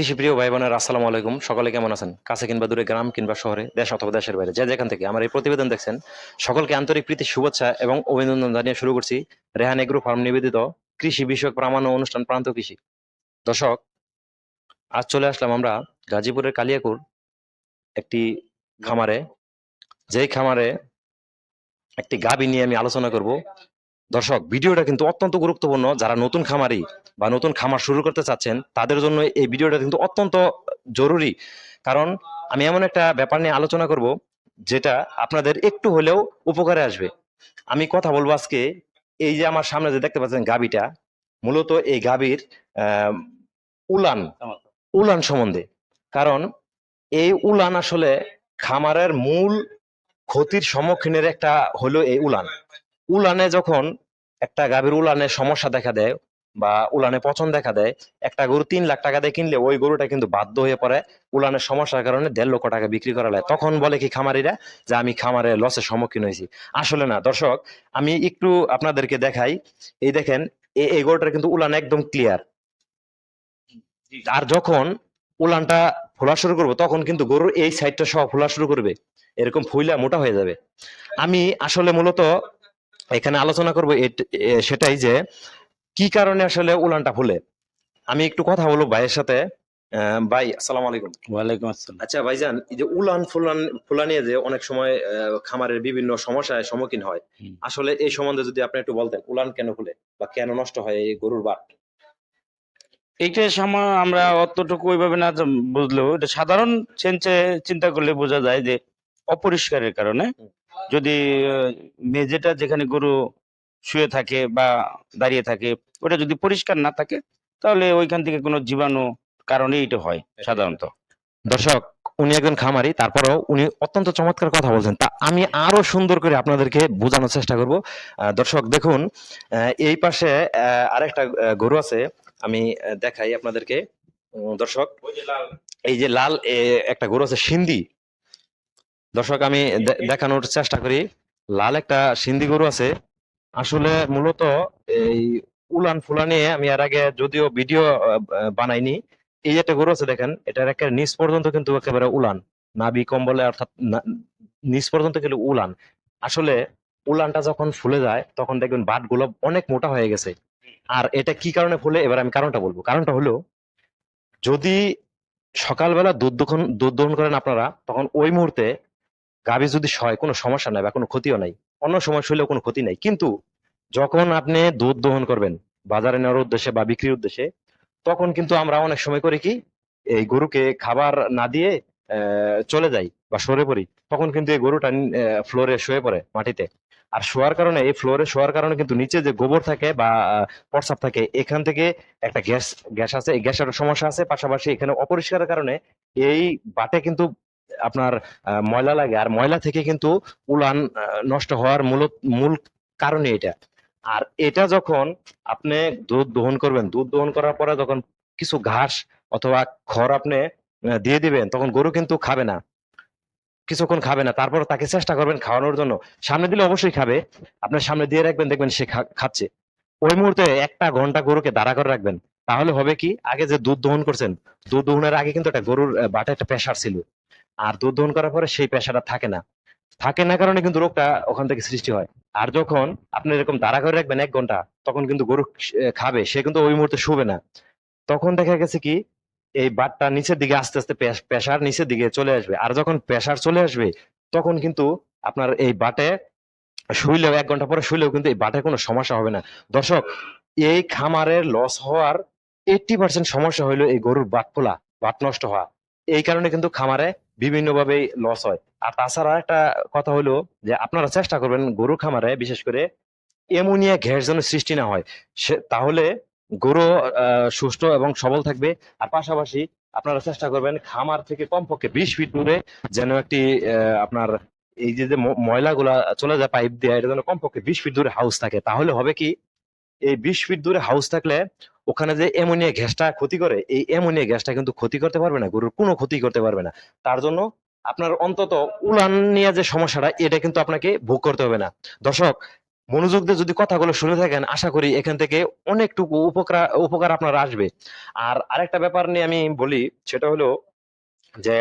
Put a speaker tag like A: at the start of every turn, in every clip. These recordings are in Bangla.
A: কৃষি প্রিয় ভাই বোনের, আসসালামু আলাইকুম। সকলে কেমন আছেন? কাছে কিংবা দূরে, গ্রাম কিংবা শহরে, দেশ অথবা দেশের বাইরে, যে যেখান থেকে আমার এই প্রতিবেদন দেখছেন, সকলকে আন্তরিক প্রীতি, শুভেচ্ছা এবং অভিনন্দন জানিয়ে শুরু করছি রেহান এগ্রো ফার্ম নিবেদিত কৃষি বিষয়ক প্রামাণ্য অনুষ্ঠান প্রান্ত কৃষি। দর্শক, আজ চলে আসলাম আমরা গাজীপুরের কালিয়াকুর একটি খামারে। যেই খামারে একটি গাবি নিয়ে আমি আলোচনা করব। দর্শক, ভিডিওটা কিন্তু অত্যন্ত গুরুত্বপূর্ণ। যারা নতুন খামারি বা নতুন খামার শুরু করতে চাচ্ছেন, তাদের জন্য এই ভিডিওটা কিন্তু অত্যন্ত জরুরি। কারণ আমি এমন একটা ব্যাপার নিয়ে আলোচনা করব, যেটা আপনাদের একটু হলেও উপকারে আসবে। আমি কথা বলব আজকে এই যে আমার সামনে যে দেখতে পাচ্ছেন গাবিটা মূলত এই গাবির উলান। উলান সম্বন্ধে। কারণ এই উলান আসলে খামারের মূল ক্ষতির সম্মুখীনের একটা হলো এই উলান। উলানে যখন একটা গাভীর উলানে সমস্যা দেখা দেয় বা উলানে পচন দেখা দেয় একটা গরু তিন লাখ টাকা দিয়ে কিনলে ওই গরুটা কিন্তু বাধ্য হয়ে পড়ে উলানের সমস্যার কারণে দেড় লক্ষ টাকা বিক্রি করা লাগে। তখন বলে কি খামারিরা যে আমি খামারে লসের সম্মুখীন হয়েছি। আসলে না দর্শক আমি একটু আপনাদেরকে দেখাই। এই দেখেন এই গরুটার কিন্তু উলান একদম ক্লিয়ার আর যখন উলানটা ফোলা শুরু করব তখন কিন্তু গরুর এই সাইডটা সব ফোলা শুরু করবে। এরকম ফুইলা মোটা হয়ে যাবে। আমি আসলে মূলত এখানে আলোচনা করব সেটাই যে কি কারণে আসলে উলানটা ফুলে? আমি একটু কথা বলব ভাইয়ের সাথে। ভাই আসসালামু আলাইকুম।
B: ওয়ালাইকুম আসসালাম।
A: আচ্ছা ভাইজান এই যে উলান ফুলান ফুলা নিয়ে যে অনেক সময় খামারের বিভিন্ন সমস্যায় সম্মুখীন হয় আসলে এই সম্বন্ধে যদি আপনি একটু বলতেন উলান কেন ফুলে বা কেন নষ্ট হয় এই গরুর বাট?
B: এইটা সময় আমরা অতটুকু ওইভাবে না বুঝলেও এটা সাধারণ চেঞ্চে চিন্তা করলে বোঝা যায় যে অপরিষ্কারের কারণে। যদি মেঝেটা যেখানে গরু শুয়ে থাকে বা দাঁড়িয়ে থাকে ওটা যদি পরিষ্কার না থাকে তাহলে ওইখান থেকে কোনো জীবাণু কারণে এটা হয় সাধারণত।
A: দর্শক উনি একজন খামারি তারপরেও উনি অত্যন্ত চমৎকার কথা বলছেন। তা আমি আরও সুন্দর করে আপনাদেরকে বোঝানোর চেষ্টা করব। আহ, দর্শক দেখুন এই পাশে আহ, আরেকটা গরু আছে আমি দেখাই আপনাদেরকে। দর্শক এই যে লাল একটা গরু আছে সিন্ধি। দর্শক আমি দেখানোর চেষ্টা করি। লাল একটা সিন্ধি গরু আছে। আসলে মূলত এই উলান ফুলা নিয়ে আমি এর আগে যদিও ভিডিও বানাইনি। এই যে একটা গরু আছে দেখেন এটার একেবারে নিচ পর্যন্ত কিন্তু একেবারে উলান। নাভি কম্বলে অর্থাৎ নিচ পর্যন্ত কিন্তু উলান। আসলে উলানটা যখন ফুলে যায় তখন দেখবেন বাটগুলো অনেক মোটা হয়ে গেছে। আর এটা কি কারণে ফুলে? এবার আমি কারণটা বলব। কারণটা হলো যদি সকালবেলা দুধ দোহন দুধ দহন করেন আপনারা তখন ওই মুহূর্তে গাভী যদি সয়, কোনো সমস্যা নাই বা কোনো ক্ষতিও নাই, অন্য সময় শুলেও কোনো ক্ষতি নাই। কিন্তু যখন আপনি দুধ দহন করবেন, বাজারে নেওয়ার উদ্দেশ্যে বা বিক্রির উদ্দেশ্যে, তখন কিন্তু আমরা অনেক সময় করি কি, এই গরুকে খাবার না দিয়ে চলে যাই বা সরে পড়ি। তখন কিন্তু এই গরুটা ফ্লোরে শুয়ে পড়ে মাটিতে। আর শোয়ার কারণে, এই ফ্লোরে শোয়ার কারণে কিন্তু নিচে যে গোবর থাকে বা প্রস্রাব থাকে, এখান থেকে একটা গ্যাস গ্যাস আছে, এই গ্যাসের সমস্যা আছে। পাশাপাশি এখানে অপরিষ্কারের কারণে এই বাটে কিন্তু আপনার ময়লা লাগে। আর ময়লা থেকে কিন্তু উলান নষ্ট হওয়ার মূল মূল কারণে এটা। আর এটা যখন আপনি দুধ দহন করবেন, দুধ দহন করার পরে যখন কিছু ঘাস অথবা খড় আপনি দিয়ে দিবেন, তখন গরু কিন্তু খাবে না। কিছুক্ষণ খাবে না। তারপর তাকে চেষ্টা করবেন খাওয়ানোর জন্য। সামনে দিলে অবশ্যই খাবে। আপনার সামনে দিয়ে রাখবেন, দেখবেন সে খাচ্ছে। ওই মুহূর্তে একটা ঘণ্টা গরুকে দাঁড়া করে রাখবেন। তাহলে হবে কি, আগে যে দুধ দহন করছেন, দুধ দহনের আগে কিন্তু একটা গরুর বাটে একটা প্রেশার ছিল। আর দুধ দহন করার পরে সেই পেশাটা থাকে না। থাকে না কারণে কিন্তু রোগটা ওখান থেকে সৃষ্টি হয়। আর যখন আপনি এরকম দাঁড়া করে রাখবেন এক ঘণ্টা, তখন কিন্তু গরু খাবে, সে কিন্তু ওই মুহূর্তে শুবে না। তখন দেখা গেছে কি, এই বাটটা নিচের দিকে আস্তে আস্তে প্রেশার নিচের দিকে চলে আসবে। আর যখন প্রেশার চলে আসবে, তখন কিন্তু আপনার এই বাটে শুইলেও, এক ঘণ্টা পরে শুইলেও কিন্তু এই বাটে কোনো সমস্যা হবে না। দর্শক, এই খামারের লস হওয়ার এইটটি পার্সেন্ট সমস্যা হইল এই গরুর বাট ফোলা বাট নষ্ট হওয়া। এই কারণে কিন্তু খামারে বিভিন্ন ভাবে লস হয়। আর তাছাড়া একটা কথা হলো যে আপনারা চেষ্টা করবেন গরু খামারে বিশেষ করে এমোনিয়া গ্যাস যেন সৃষ্টি না হয়। সে তাহলে গরু সুস্থ এবং সবল থাকবে। আর পাশাপাশি আপনারা চেষ্টা করবেন খামার থেকে কমপক্ষে বিশ ফিট দূরে যেন একটি আপনার এই যে ময়লাগুলা চলে যায় পাইপ দিয়ে, এটা যেন কমপক্ষে বিশ ফিট দূরে হাউস থাকে। তাহলে হবে কি এই বিশ ফিট দূরে হাউস থাকলে ওখানে যে অ্যামোনিয়া গ্যাসটা ক্ষতি করে, এই অ্যামোনিয়া গ্যাসটা কিন্তু ক্ষতি করতে পারবে না, গরুর কোনো ক্ষতি করতে পারবে না। তার জন্য আপনার অন্তত উলান নিয়ে যে সমস্যাটা, এটা কিন্তু আপনাকে ভোগ করতে হবে না। দর্শক, মনোযোগ দিয়ে যদি কথাগুলো শুনে থাকেন, আশা করি এখান থেকে অনেকটুকু উপকার উপকার আপনার আসবে। আর আরেকটা ব্যাপার নিয়ে আমি বলি, সেটা হলো যে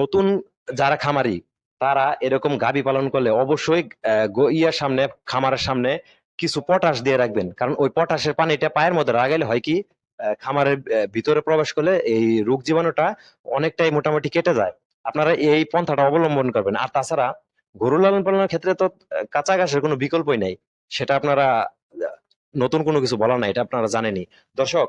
A: নতুন যারা খামারি, তারা এরকম গাভী পালন করলে অবশ্যই ইয়ার সামনে, খামারের সামনে কিছু পটাশ দিয়ে রাখবেন। কারণ ওই পটাশের পানিটা পায়ের মধ্যে লাগাইলে হয় কি খামারের ভিতরে প্রবেশ করলে এই রোগ জীবাণুটা অনেকটাই মোটামুটি কেটে যায়। আপনারা এই পন্থাটা অবলম্বন করবেন। আর তাছাড়া গরু লালন পালনের ক্ষেত্রে তো কাঁচা ঘাসের কোনো বিকল্পই নাই। সেটা আপনারা নতুন কোনো কিছু বলা নাই, এটা আপনারা জানেনই। দর্শক,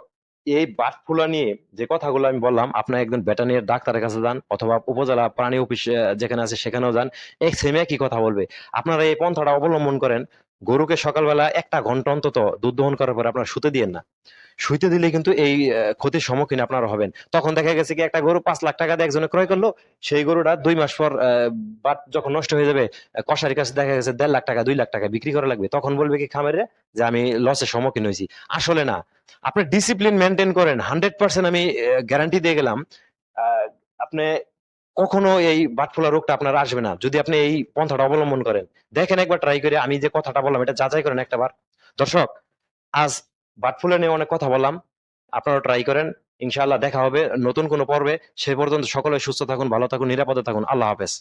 A: এই বাট ফুলা নিয়ে যে কথাগুলো আমি বললাম আপনার একজন ভেটারিনারি ডাক্তারের কাছে যান অথবা উপজেলা প্রাণী অফিস যেখানে আছে সেখানেও যান এক সেমে কি কথা বলবে। আপনারা এই পন্থাটা অবলম্বন করেন গরুকে সকালবেলা একটা ঘণ্টা অন্তত দুধ দহন করার পরে আপনার শুতে দিয়েন না। শুইতে দিলে কিন্তু এই ক্ষতির সম্মুখীন আপনারা হবেন। তখন দেখা গেছে কি একটা গরু পাঁচ লাখ টাকা দিয়ে একজনে ক্রয় করল সেই গরুটা দুই মাস পর বাট যখন নষ্ট হয়ে যাবে আহ, কসারির কাছে দেখা গেছে দেড় লাখ টাকা দুই লাখ টাকা বিক্রি করা লাগবে। তখন বলবে কি খামারে যে আমি লসের সম্মুখীন হয়েছি। আসলে না। আপনি ডিসিপ্লিন মেনটেন করেন। হান্ড্রেড পার্সেন্ট আমি গ্যারান্টি দিয়ে গেলাম আপনি কখনো এই বাটফুলা রোগটা আপনার আসবে না। যদি আপনি এই পন্থাটা অবলম্বন করেন, দেখেন একবার ট্রাই করে, আমি যে কথাটা বললাম, এটা যাচাই করেন একটা বার। দর্শক, আজ বাটফুলা নিয়ে অনেক কথা বললাম। আপনারা ট্রাই করেন। ইনশাআল্লাহ দেখা হবে নতুন কোনো পর্বে। সে পর্যন্ত সকলে সুস্থ থাকুন, ভালো থাকুন, নিরাপদে থাকুন। আল্লাহ হাফেজ।